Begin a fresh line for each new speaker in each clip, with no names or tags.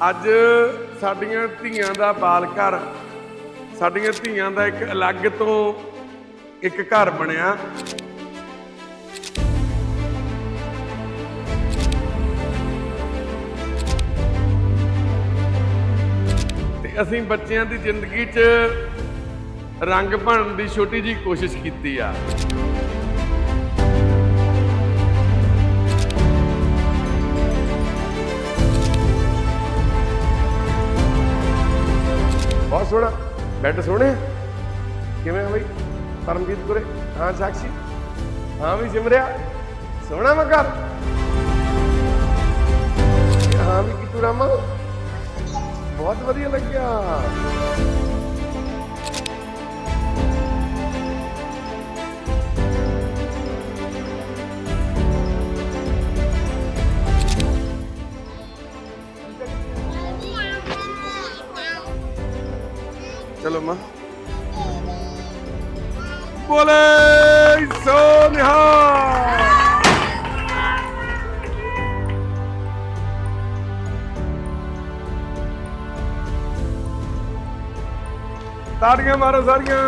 ਅੱਜ ਸਾਡੀਆਂ ਧੀਆਂ ਦਾ ਬਾਲ ਘਰ, ਸਾਡੀਆਂ ਧੀਆਂ ਦਾ ਇੱਕ ਅਲੱਗ ਤੋਂ ਇੱਕ ਘਰ ਬਣਿਆ। ਤੇ ਅਸੀਂ ਬੱਚਿਆਂ ਦੀ ਜ਼ਿੰਦਗੀ 'ਚ ਰੰਗ ਭਰਨ ਦੀ ਛੋਟੀ ਜੀ ਕੋਸ਼ਿਸ਼ ਕੀਤੀ ਆ। ਬਹੁਤ ਸੋਹਣਾ। ਬੈੱਡ ਸੋਹਣੇ ਕਿਵੇਂ ਆ ਬਈ? ਪਰਮਜੀਤ ਗੁਰੇ ਹਾਂ ਸਾਖੀ ਹਾਂ ਵੀ ਸਿਮਰਿਆ। ਸੋਹਣਾ ਵਾ ਘਰ। ਹਾਂ ਵੀ ਕਿਤੂ ਰਾਮਾ। ਬਹੁਤ ਵਧੀਆ ਲੱਗਿਆ। ਚਲੋ ਮਾਂ। ਬੋਲੇ, ਸੋ ਤਾੜੀਆਂ ਮਾਰੋ ਸਾਰੀਆਂ।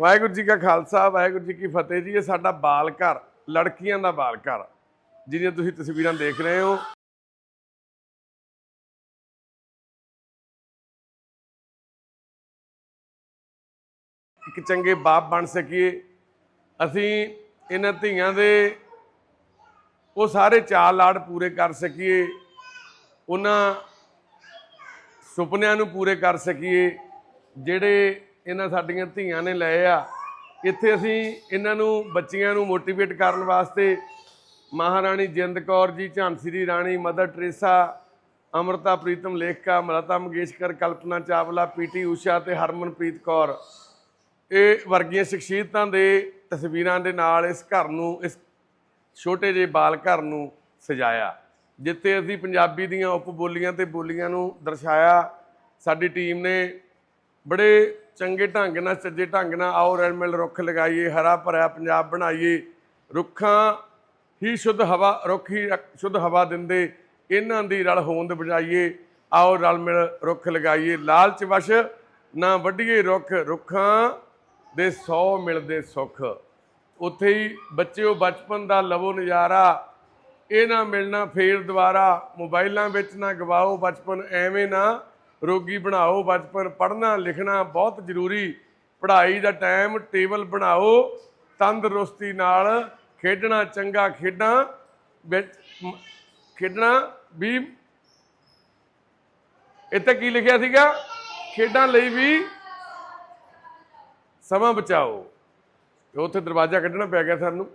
ਵਾਹਿਗੁਰੂ ਜੀ ਕਾ ਖਾਲਸਾ, ਵਾਹਿਗੁਰੂ ਜੀ ਕੀ ਫਤਿਹ ਜੀ। ਇਹ ਸਾਡਾ ਬਾਲ ਘਰ ਲੜਕੀਆਂ ਦਾ ਬਾਲ ਘਰ ਜਿਹਦੀਆਂ ਤੁਸੀਂ ਤਸਵੀਰਾਂ ਦੇਖ ਰਹੇ ਹੋ। ਇੱਕ ਚੰਗੇ ਬਾਪ ਬਣ ਸਕੀਏ। ਅਸੀਂ ਇਹਨਾਂ ਧੀਆਂ ਦੇ ਉਹ ਸਾਰੇ ਚਾਲ ਲਾੜ ਪੂਰੇ ਕਰ ਸਕੀਏ। ਉਹਨਾਂ ਸੁਪਨਿਆਂ ਨੂੰ ਪੂਰੇ ਕਰ ਸਕੀਏ। ਜਿਹੜੇ ਇਹਨਾਂ ਸਾਡੀਆਂ ਧੀਆਂ ਨੇ ਲਏ ਆ, ਇੱਥੇ ਅਸੀਂ ਇਹਨਾਂ ਨੂੰ, ਬੱਚੀਆਂ ਨੂੰ ਮੋਟੀਵੇਟ ਕਰਨ ਵਾਸਤੇ ਮਹਾਰਾਣੀ ਜਿੰਦ ਕੌਰ ਜੀ, ਝਾਂਸੀ ਦੀ ਰਾਣੀ, ਮਦਰ ਟਰੇਸਾ, ਅਮਰਤਾ ਪ੍ਰੀਤਮ ਲੇਖਕਾ, ਮਲਤਾ ਮੰਗੇਸ਼ਕਰ, ਕਲਪਨਾ ਚਾਵਲਾ ਪੀਟੀ ਊਸ਼ਾ ਤੇ ਹਰਮਨਪ੍ਰੀਤ ਕੌਰ। ਇਹ ਵਰਗੀਆਂ ਸ਼ਖਸੀਅਤਾਂ ਦੇ ਤਸਵੀਰਾਂ ਦੇ ਨਾਲ ਇਸ ਘਰ ਨੂੰ, ਇਸ ਛੋਟੇ ਜਿਹੇ ਬਾਲ ਘਰ ਨੂੰ ਸਜਾਇਆ, ਜਿੱਥੇ ਅਸੀਂ ਪੰਜਾਬੀ ਦੀਆਂ ਉਪ ਬੋਲੀਆਂ ਤੇ ਬੋਲੀਆਂ ਨੂੰ ਦਰਸਾਇਆ। ਸਾਡੀ ਟੀਮ ਨੇ ਬੜੇ ਚੰਗੇ ਢੰਗ ਨਾਲ, ਸੱਜੇ ਢੰਗ ਨਾਲ ਆਓ ਰਲ ਮਿਲ ਰੁੱਖ ਲਗਾਈਏ, ਹਰਾ ਭਰਿਆ ਪੰਜਾਬ ਬਣਾਈਏ। ਰੁੱਖਾਂ ਹੀ ਸ਼ੁੱਧ ਹਵਾ, ਰੁੱਖ ਹੀ ਰ- ਸ਼ੁੱਧ ਹਵਾ ਦਿੰਦੇ, ਇਹਨਾਂ ਦੀ ਰਲ ਹੋਂਦ ਬਜਾਈਏ ਆਓ ਰਲ ਮਿਲ ਰੁੱਖ ਲਗਾਈਏ। ਲਾਲਚ ਵਸ਼ ਨਾ ਵੱਢੀਏ ਰੁੱਖ, ਰੁੱਖਾਂ ਦੇ 100 ਮਿਲਦੇ ਸੁੱਖ। ਉੱਥੇ ਹੀ ਬੱਚਿਓ, ਬਚਪਨ ਦਾ ਲਵੋ ਨਜ਼ਾਰਾ। ਇਹ ਨਾ ਮਿਲਣਾ ਫੇਰ ਦੁਬਾਰਾ। ਮੋਬਾਈਲਾਂ ਵਿੱਚ ਨਾ ਗਵਾਓ ਬਚਪਨ, ਐਵੇਂ ਨਾ ਰੋਗੀ ਬਣਾਓ ਬਚਪਨ। ਪੜ੍ਹਨਾ, ਲਿਖਣਾ ਬਹੁਤ ਜ਼ਰੂਰੀ। ਪੜ੍ਹਾਈ ਦਾ ਟਾਈਮ, ਟੇਬਲ ਬਣਾਓ, ਤੰਦਰੁਸਤੀ ਨਾਲ। ਖੇਡਣਾ, ਚੰਗਾ ਖੇਡਾਂ ਵਿੱਚ ਖੇਡਣਾ ਵੀ ਇੱਥੇ ਕੀ ਲਿਖਿਆ ਸੀਗਾ? ਖੇਡਾਂ ਲਈ ਵੀ ਸਮਾਂ ਬਚਾਓ। ਉੱਥੇ ਦਰਵਾਜ਼ਾ ਕੱਢਣਾ ਪੈ ਗਿਆ ਸਾਨੂੰ।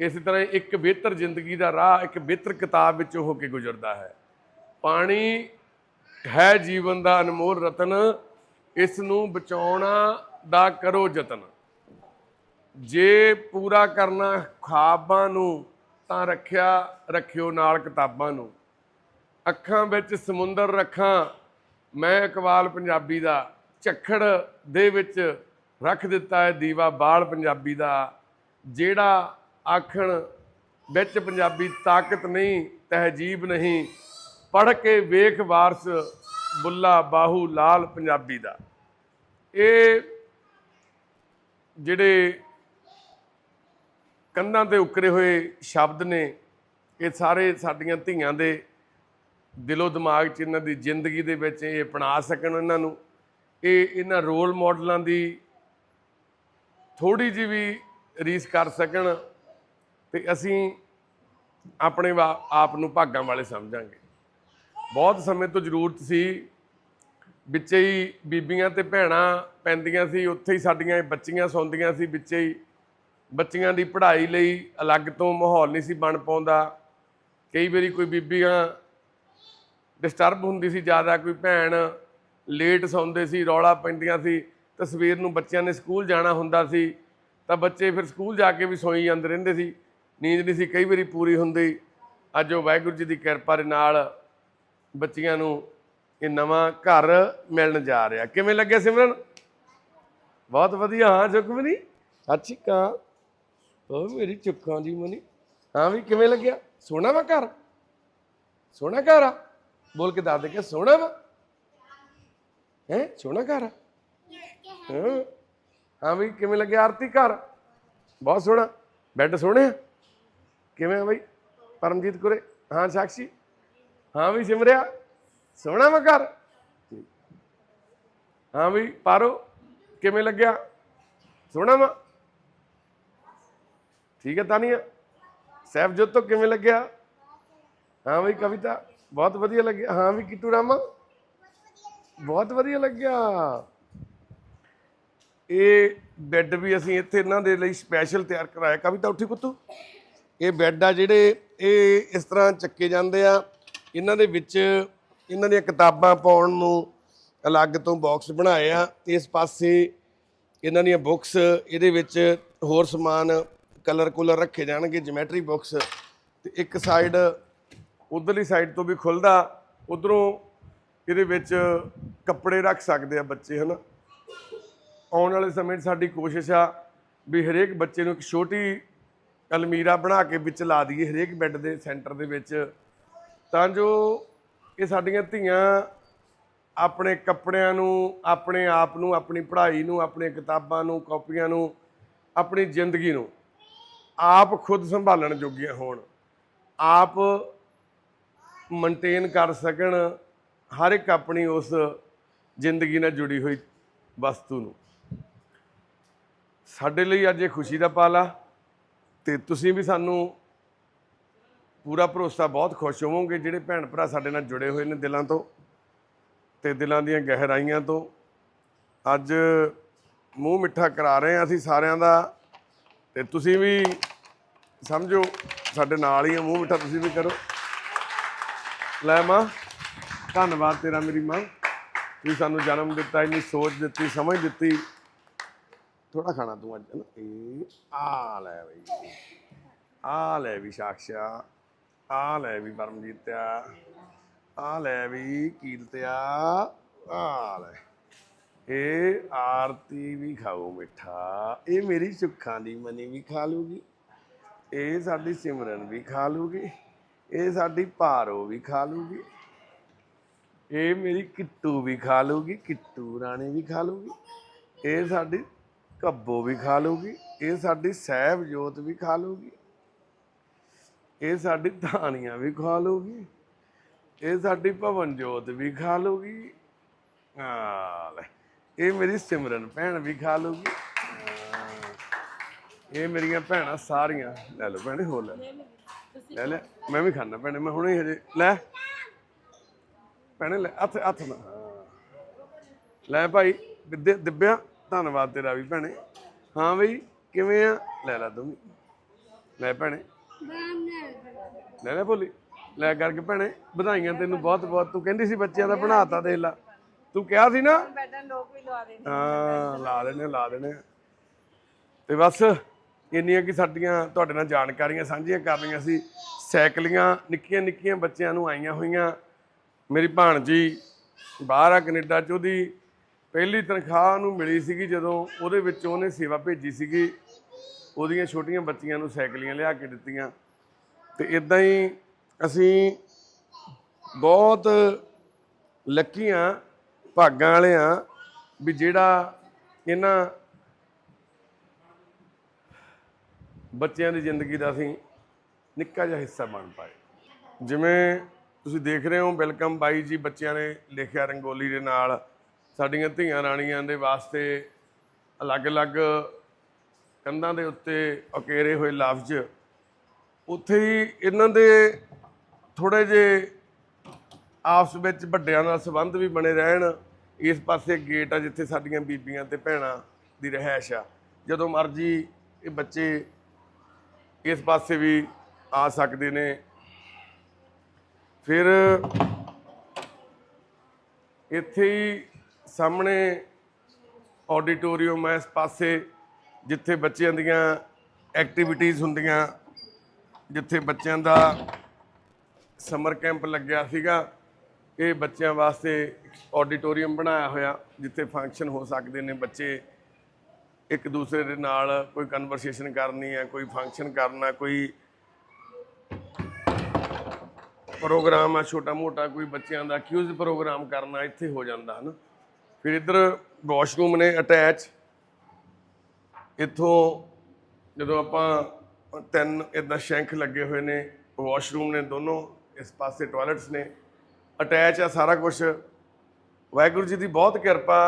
ਇਸੇ ਤਰ੍ਹਾਂ ਇੱਕ ਬਿਹਤਰ ਜ਼ਿੰਦਗੀ ਦਾ ਰਾਹ, ਇੱਕ ਬਿਹਤਰ ਕਿਤਾਬ ਵਿੱਚ ਹੋ ਕੇ ਗੁਜ਼ਰਦਾ ਹੈ। ਪਾਣੀ ਹੈ ਜੀਵਨ ਦਾ ਅਨਮੋਲ ਰਤਨ। ਇਸ ਨੂੰ ਬਚਾਉਣਾ ਦਾ ਕਰੋ ਯਤਨ। ਜੇ ਪੂਰਾ ਕਰਨਾ ਖਾਬਾਂ ਨੂੰ, ਤਾਂ ਰੱਖਿਆ ਰੱਖਿਓ ਨਾਲ ਕਿਤਾਬਾਂ ਨੂੰ। ਅੱਖਾਂ ਵਿੱਚ ਸਮੁੰਦਰ ਰੱਖਾਂ। ਮੈਂ ਇਕਬਾਲ ਪੰਜਾਬੀ ਦਾ ਝੱਖੜ ਦੇ ਵਿੱਚ ਰੱਖ ਦਿੱਤਾ ਹੈ ਦੀਵਾ ਬਾਲ ਪੰਜਾਬੀ ਦਾ, ਜਿਹੜਾ ਆਖਣ ਵਿੱਚ ਪੰਜਾਬੀ ਤਾਕਤ ਨਹੀਂ, ਤਹਿਜੀਬ ਨਹੀਂ, ਪੜ੍ਹ ਕੇ ਵੇਖ ਵਾਰਸ ਬੁੱਲਾ ਬਾਹੂ ਲਾਲ ਪੰਜਾਬੀ ਦਾ। ਇਹ ਜਿਹੜੇ ਕੰਧਾਂ ਤੇ ਉਕਰੇ ਹੋਏ ਸ਼ਬਦ ਨੇ, ਇਹ ਸਾਰੇ ਸਾਡੀਆਂ ਧੀਆਂ ਦੇ ਦਿਲੋਂ ਦਿਮਾਗ 'ਚ ਇਹਨਾਂ ਦੀ ਜ਼ਿੰਦਗੀ ਦੇ ਵਿੱਚ ਇਹ ਅਪਣਾ ਸਕਣ ਇਹਨਾਂ ਨੂੰ। ਇਹ ਇਹਨਾਂ ਰੋਲ ਮਾਡਲਾਂ ਦੀ ਥੋੜੀ ਜਿਹੀ ਵੀ ਰੀਸ ਕਰ ਸਕਣ ਤੇ ਅਸੀਂ ਆਪਣੇ ਵਾ- ਆਪ ਨੂੰ ਭਾਗਾਂ ਵਾਲੇ ਸਮਝਾਂਗੇ। ਬਹੁਤ ਸਮੇਂ ਤੋਂ ਜ਼ਰੂਰਤ ਸੀ, ਵਿੱਚੇ ਹੀ ਬੀਬੀਆਂ ਤੇ ਭੈਣਾਂ ਪੈਂਦੀਆਂ ਸੀ, ਉੱਥੇ ਹੀ ਸਾਡੀਆਂ ਬੱਚੀਆਂ ਸੌਂਦੀਆਂ ਸੀ, ਵਿੱਚੇ ਹੀ ਬੱਚੀਆਂ ਦੀ ਪੜ੍ਹਾਈ ਲਈ ਅਲੱਗ ਤੋਂ ਮਾਹੌਲ ਨਹੀਂ ਸੀ ਬਣ ਪਾਉਂਦਾ। ਕਈ ਵਾਰੀ ਕੋਈ ਬੀਬੀਆਂ ਡਿਸਟਰਬ ਹੁੰਦੀ ਸੀ ਜ਼ਿਆਦਾ, ਕੋਈ ਭੈਣ ਲੇਟ ਸੌਂਦੇ ਸੀ, ਰੌਲਾ ਪੈਂਦੀਆਂ ਸੀ। ਤਸਵੀਰ ਨੂੰ ਬੱਚਿਆਂ ਨੇ ਸਕੂਲ ਜਾਣਾ ਹੁੰਦਾ ਸੀ, ਤਾਂ ਬੱਚੇ ਫਿਰ ਸਕੂਲ ਜਾ ਕੇ ਵੀ ਸੋਈ ਜਾਂਦੇ ਰਹਿੰਦੇ ਸੀ। ਨੀਂਦ ਨਹੀਂ ਸੀ, ਕਈ ਵਾਰੀ ਪੂਰੀ ਹੁੰਦੀ। ਅੱਜ ਉਹ ਵਾਹਿਗੁਰੂ ਜੀ ਦੀ ਕਿਰਪਾ ਦੇ ਨਾਲ ਬੱਚਿਆਂ ਨੂੰ ਇਹ ਨਵਾਂ ਘਰ ਮਿਲਣ ਜਾ ਰਿਹਾ। ਕਿਵੇਂ ਲੱਗਿਆ ਸਿਮਰਨ? ਬਹੁਤ ਵਧੀਆ, ਹਾਂ ਜੁਗਮਨੀ ਅੱਛੀ ਕਾ ਉਹ ਮੇਰੀ ਚੁੱਕਾਂ ਦੀ ਮਨੀ। ਹਾਂ ਵੀ, ਕਿਵੇਂ ਲੱਗਿਆ? ਸੋਹਣਾ ਵਾ ਘਰ? ਸੋਹਣਾ ਘਰ ਆ? ਬੋਲ ਕੇ ਦੱਸ ਦੇ ਕਿ ਸੋਹਣਾ ਵਾ? ਹੈ, ਸੋਹਣਾ ਘਰ ਆ? ਹਾਂ। ਹਾਂ ਵੀ ਕਿਵੇਂ ਲੱਗਿਆ ਆਰਤੀ ਘਰ? ਬਹੁਤ ਸੋਹਣਾ। ਬੈੱਡ ਸੋਹਣੇ ਆ? ਕਿਵੇਂ ਆ ਬਈ? ਪਰਮਜੀਤ ਕੁਰੇ ਹਾਂ ਸਾਕਸ਼ੀ? ਹਾਂ ਵੀ ਸਿਮਰਿਆ? ਸੋਹਣਾ ਵਾ ਘਰ? ਹਾਂ ਵੀ ਪਾਰੋ, ਕਿਵੇਂ ਲੱਗਿਆ? ਸੋਹਣਾ ਵਾ? ਠੀਕ ਹੈ ਤਾਨੀਆ? ਸਹਿਬਜੋਤ ਤੋਂ ਕਿਵੇਂ ਲੱਗਿਆ? ਹਾਂ ਵੀ ਕਵਿਤਾ, ਬਹੁਤ ਵਧੀਆ ਲੱਗਿਆ। ਹਾਂ ਵੀ ਕਿਟੂ ਰਾਮਾ? ਬਹੁਤ ਵਧੀਆ ਲੱਗਿਆ। ਇਹ ਬੈੱਡ ਵੀ ਅਸੀਂ ਇੱਥੇ ਇਹਨਾਂ ਦੇ ਲਈ ਸਪੈਸ਼ਲ ਤਿਆਰ ਕਰਾਇਆ। ਕਵਿਤਾ ਉੱਠੀ ਪੁੱਤੂ। ਇਹ ਬੈੱਡ ਆ ਜਿਹੜੇ ਇਹ ਇਸ ਤਰ੍ਹਾਂ ਚੱਕੇ ਜਾਂਦੇ ਆ। ਇਹਨਾਂ ਦੇ ਵਿੱਚ ਇਹਨਾਂ ਦੀਆਂ ਕਿਤਾਬਾਂ ਪਾਉਣ ਨੂੰ ਅਲੱਗ ਤੋਂ ਬਾਕਸ ਬਣਾਏ ਆ। ਇਸ ਪਾਸੇ ਇਹਨਾਂ ਦੀਆਂ ਬੁੱਕਸ ਇਹਦੇ ਵਿੱਚ ਹੋਰ ਸਮਾਨ ਕਲਰ ਕੁਲਰ ਰੱਖੇ ਜਾਣਗੇ ਜਿਓਮੈਟਰੀ ਬੁੱਕਸ ਤੇ ਇੱਕ ਸਾਈਡ ਉਧਰਲੀ ਸਾਈਡ ਤੋਂ ਵੀ ਖੁੱਲਦਾ। ਉਧਰੋਂ ਇਹਦੇ ਵਿੱਚ ਕੱਪੜੇ ਰੱਖ ਸਕਦੇ ਆ ਬੱਚੇ, ਹਨਾ? ਆਉਣ ਵਾਲੇ ਸਮੇਂ 'ਚ ਸਾਡੀ ਕੋਸ਼ਿਸ਼ ਆ ਵੀ ਹਰੇਕ ਬੱਚੇ ਨੂੰ ਇੱਕ ਛੋਟੀ ਅਲਮੀਰਾ ਬਣਾ ਕੇ ਵਿੱਚ ਲਾ ਦਈਏ, ਹਰੇਕ ਬੈੱਡ ਦੇ ਸੈਂਟਰ ਦੇ ਵਿੱਚ। ਤਾਂ ਜੋ ਇਹ ਸਾਡੀਆਂ ਧੀਆਂ ਆਪਣੇ ਕੱਪੜਿਆਂ ਨੂੰ, ਆਪਣੇ ਆਪ ਨੂੰ, ਆਪਣੀ ਪੜ੍ਹਾਈ ਨੂੰ, ਆਪਣੇ ਕਿਤਾਬਾਂ ਨੂੰ, ਕਾਪੀਆਂ ਨੂੰ, ਆਪਣੀ ਜ਼ਿੰਦਗੀ ਨੂੰ ਆਪ ਖੁਦ ਸੰਭਾਲਣ ਜੋਗੀਆਂ ਹੋਣ। ਆਪ ਮੇਨਟੇਨ ਕਰ ਸਕਣ ਹਰ ਇੱਕ ਆਪਣੀ ਉਸ ਜ਼ਿੰਦਗੀ ਨਾਲ ਜੁੜੀ ਹੋਈ ਵਸਤੂ ਨੂੰ। ਸਾਡੇ ਲਈ ਅੱਜ ਇਹ ਖੁਸ਼ੀ ਦਾ ਪਲ ਆ ਤੇ ਤੁਸੀਂ ਵੀ ਸਾਨੂੰ ਪੂਰਾ ਭਰੋਸਾ ਬਹੁਤ ਖੁਸ਼ ਹੋਵੋਗੇ ਜਿਹੜੇ ਭੈਣ ਭਰਾ ਸਾਡੇ ਨਾਲ ਜੁੜੇ ਹੋਏ ਨੇ ਦਿਲਾਂ ਤੋਂ ਤੇ ਦਿਲਾਂ ਦੀਆਂ ਗਹਿਰਾਈਆਂ ਤੋਂ। ਅੱਜ ਮੂੰਹ ਮਿੱਠਾ ਕਰਾ ਰਹੇ ਹਾਂ ਅਸੀਂ ਸਾਰਿਆਂ ਦਾ ਤੇ ਤੁਸੀਂ ਵੀ ਸਮਝੋ, ਸਾਡੇ ਨਾਲ ਹੀ ਆ, ਮੂੰਹ ਮਿੱਠਾ ਤੁਸੀਂ ਵੀ ਕਰੋ। ਲੈ ਮਾਂ, ਧੰਨਵਾਦ ਤੇਰਾ ਮੇਰੀ ਮਾਂ। ਤੂੰ ਸਾਨੂੰ ਜਨਮ ਦਿੱਤਾ, ਇੰਨੀ ਸੋਚ ਦਿੱਤੀ, ਸਮਝ ਦਿੱਤੀ। ਥੋੜਾ ਖਾਣਾ ਤੂੰ ਅੱਜ ਨਾ ਇਹ ਆ ਲੈ ਬਈ। ਆ ਲੈ ਵੀ ਸਾਕਸ਼ਾ ਆ ਲੈ ਵੀ ਪਰਮਜੀਤਿਆ ਆ ਲੈ ਵੀ ਕੀਰਤਿਆ ਆ ਲੈ। ਇਹ ਆਰਤੀ ਵੀ ਖਾਓ ਮਿੱਠਾ ਇਹ ਮੇਰੀ ਸੁੱਖਾਂ ਦੀ ਮਨੀ ਵੀ ਖਾ ਲੂਗੀ ਇਹ ਸਾਡੀ ਸਿਮਰਨ ਵੀ ਖਾ ਲੂਗੀ ਇਹ ਸਾਡੀ ਭਾਰੋ ਵੀ ਖਾ ਲੂਗੀ ਇਹ ਮੇਰੀ ਕਿੱਟੂ ਵੀ ਖਾ ਲੂਗੀ, ਕਿੱਟੂ ਰਾਣੀ ਵੀ ਖਾ ਲੂਗੀ ਇਹ ਸਾਡੀ ਕੱਬੋ ਵੀ ਖਾ ਲੂਗੀ ਇਹ ਸਾਡੀ ਸਹਿਬ ਜੋਤ ਵੀ ਖਾ ਲੂਗੀ ਇਹ ਸਾਡੀ ਧਾਨੀਆਂ ਵੀ ਖਾ ਲੂਗੀ ਇਹ ਸਾਡੀ ਭਵਨ ਜੋਤ ਵੀ ਖਾ ਲੂਗੀ ਆ ਲੈ, ਇਹ ਮੇਰੀ ਸਿਮਰਨ ਭੈਣ ਵੀ ਖਾ ਲੂਗੀ ਇਹ ਮੇਰੀਆਂ ਭੈਣਾਂ ਸਾਰੀਆਂ, ਲੈ ਲਓ ਭੈਣੇ ਹੋ ਲੈ ਲੈ ਲੈ, ਮੈਂ ਵੀ ਖਾਣਾ ਭੈਣੇ, ਮੈਂ ਹੁਣੇ ਹਜੇ, ਲੈ, ਭੈਣੇ ਲੈ, ਹੱਥ ਹੱਥ ਨਾ ਲੈ ਭਾਈ ਵਿਦਿਆ ਧੰਨਵਾਦ ਤੇਰਾ ਵੀ ਭੈਣੇ। ਹਾਂ ਬਈ, ਕਿਵੇਂ ਆ? ਲੈ ਲੈ ਤੂੰ ਵੀ। ਲੈ ਭੈਣੇ। ਲੈ ਲੈ ਭੋਲੀ। ਲੈ ਕਰਕੇ ਭੈਣੇ, ਵਧਾਈਆਂ ਤੈਨੂੰ ਬਹੁਤ ਬਹੁਤ। ਤੂੰ ਕਹਿੰਦੀ ਸੀ ਬੱਚਿਆਂ ਦਾ ਬਣਾਤਾ ਦੇਖ ਲਾ। ਤੂੰ ਕਿਹਾ ਸੀ ਨਾ?
ਬੈਡਨ ਲੋਕ ਵੀ ਲਵਾ ਦੇਣੇ
ਹਾਂ ਲਾ ਦੇਣੇ ਲਾ ਦੇਣੇ ਤੇ ਬਸ, ਇੰਨੀਆਂ ਕਿ ਸਾਡੀਆਂ ਤੁਹਾਡੇ ਨਾਲ ਜਾਣਕਾਰੀਆਂ ਸਾਂਝੀਆਂ ਕਰਨੀਆਂ ਸੀ। ਸਾਈਕਲੀਆਂ, ਨਿੱਕੀਆਂ ਨਿੱਕੀਆਂ ਬੱਚਿਆਂ ਨੂੰ ਆਈਆਂ ਹੋਈਆਂ। ਮੇਰੀ ਭਾਣਜੀ ਬਾਹਰ ਆ ਕੈਨੇਡਾ ਚ, ਉਹਦੀ ਪਹਿਲੀ ਤਨਖਾਹ ਉਹਨੂੰ ਮਿਲੀ ਸੀਗੀ ਜਦੋਂ ਉਹਦੇ ਵਿੱਚ ਉਹਨੇ ਸੇਵਾ ਭੇਜੀ ਸੀਗੀ। ਉਹਦੀਆਂ ਛੋਟੀਆਂ ਬੱਚੀਆਂ ਨੂੰ ਸਾਈਕਲੀਆਂ ਲਿਆ ਕੇ ਦਿੱਤੀਆਂ। ਤੇ ਇਦਾਂ ਹੀ ਅਸੀਂ ਬਹੁਤ ਲੱਕੀਆਂ ਭਾਗਾਂ ਵਾਲੇ ਆ ਵੀ ਜਿਹੜਾ ਇਹਨਾਂ ਬੱਚਿਆਂ ਦੀ ਜ਼ਿੰਦਗੀ ਦਾ ਅਸੀਂ ਨਿੱਕਾ ਜਿਹਾ ਹਿੱਸਾ ਬਣ ਪਾਏ। ਜਿਵੇਂ ਤੁਸੀਂ ਦੇਖ ਰਹੇ ਹੋ, ਵੈਲਕਮ ਬਾਈ ਜੀ ਬੱਚਿਆਂ ਨੇ ਲਿਖਿਆ ਰੰਗੋਲੀ ਦੇ ਨਾਲ। ਸਾਡੀਆਂ ਧੀਆਂ ਰਾਣੀਆਂ ਦੇ ਵਾਸਤੇ ਅਲੱਗ-ਅਲੱਗ ਕੰਧਾਂ ਦੇ ਉੱਤੇ ਅਕੇਰੇ ਹੋਏ ਲਫ਼ਜ਼। ਉੱਥੇ ਹੀ ਇਹਨਾਂ ਦੇ ਥੋੜੇ ਜੇ ਆਪਸ ਵਿੱਚ ਵੱਡਿਆਂ ਨਾਲ ਸੰਬੰਧ ਵੀ ਬਣੇ ਰਹਿਣ। ਇਸ ਪਾਸੇ ਗੇਟ ਆ ਜਿੱਥੇ ਸਾਡੀਆਂ ਬੀਬੀਆਂ ਤੇ ਭੈਣਾਂ ਦੀ ਰਹਿائش ਆ। ਜਦੋਂ ਮਰਜ਼ੀ ਇਹ ਬੱਚੇ ਇਸ ਪਾਸੇ ਵੀ ਆ ਸਕਦੇ ਨੇ। ਫਿਰ ਇੱਥੇ ਹੀ ਸਾਹਮਣੇ ਆਡੀਟੋਰੀਅਮ ਹੈ ਇਸ ਪਾਸੇ, ਜਿੱਥੇ ਬੱਚਿਆਂ ਦੀਆਂ ਐਕਟੀਵਿਟੀਜ਼ ਹੁੰਦੀਆਂ, ਜਿੱਥੇ ਬੱਚਿਆਂ ਦਾ ਸਮਰ ਕੈਂਪ ਲੱਗਿਆ ਸੀਗਾ। ਇਹ ਬੱਚਿਆਂ ਵਾਸਤੇ ਆਡੀਟੋਰੀਅਮ ਬਣਾਇਆ ਹੋਇਆ, ਜਿੱਥੇ ਫੰਕਸ਼ਨ ਹੋ ਸਕਦੇ ਨੇ ਬੱਚੇ। ਇੱਕ ਦੂਸਰੇ ਦੇ ਨਾਲ ਕੋਈ ਕਨਵਰਸੇਸ਼ਨ ਕਰਨੀ ਹੈ, ਕੋਈ ਫੰਕਸ਼ਨ ਕਰਨਾ, ਕੋਈ ਪ੍ਰੋਗਰਾਮ ਆ ਛੋਟਾ ਮੋਟਾ ਕੋਈ ਬੱਚਿਆਂ ਦਾ ਕਿਊਜ਼ ਪ੍ਰੋਗਰਾਮ ਕਰਨਾ, ਇੱਥੇ ਹੋ ਜਾਂਦਾ, ਹਨ। ਫਿਰ ਇੱਧਰ ਵਾਸ਼ਰੂਮ ਨੇ ਅਟੈਚ। ਇੱਥੋਂ ਜਦੋਂ ਆਪਾਂ ਤਿੰਨ ਇਦਾਂ ਸ਼ੈਂਖ ਲੱਗੇ ਹੋਏ ਨੇ, ਵਾਸ਼ਰੂਮ ਨੇ ਦੋਨੋਂ, ਇਸ ਪਾਸੇ ਟਾਇਲਟਸ ਨੇ। ਅਟੈਚ ਆ ਸਾਰਾ ਕੁਝ ਵਾਹਿਗੁਰੂ ਜੀ ਦੀ ਬਹੁਤ ਕਿਰਪਾ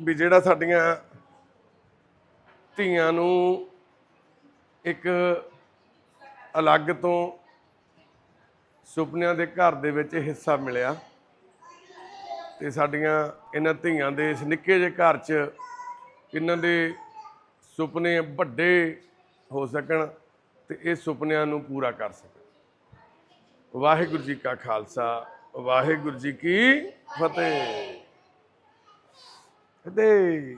ਵੀ ਜਿਹੜਾ ਸਾਡੀਆਂ ਧੀਆਂ ਨੂੰ ਇੱਕ ਅਲੱਗ ਤੋਂ ਸੁਪਨਿਆਂ ਦੇ ਘਰ ਦੇ ਵਿੱਚ ਹਿੱਸਾ ਮਿਲਿਆ। ਤੇ ਸਾਡੀਆਂ ਇਹਨਾਂ ਧੀਆਂ ਦੇ ਇਸ ਨਿੱਕੇ ਜਿਹੇ ਘਰ 'ਚ ਇਹਨਾਂ ਦੇ ਸੁਪਨੇ ਵੱਡੇ ਹੋ ਸਕਣ ਤੇ ਇਹ ਸੁਪਨਿਆਂ ਨੂੰ ਪੂਰਾ ਕਰ ਸਕਣ। ਵਾਹਿਗੁਰੂ ਜੀ ਕਾ ਖਾਲਸਾ, ਵਾਹਿਗੁਰੂ ਜੀ ਕੀ ਫਤਿਹ। ਫਤਿਹ।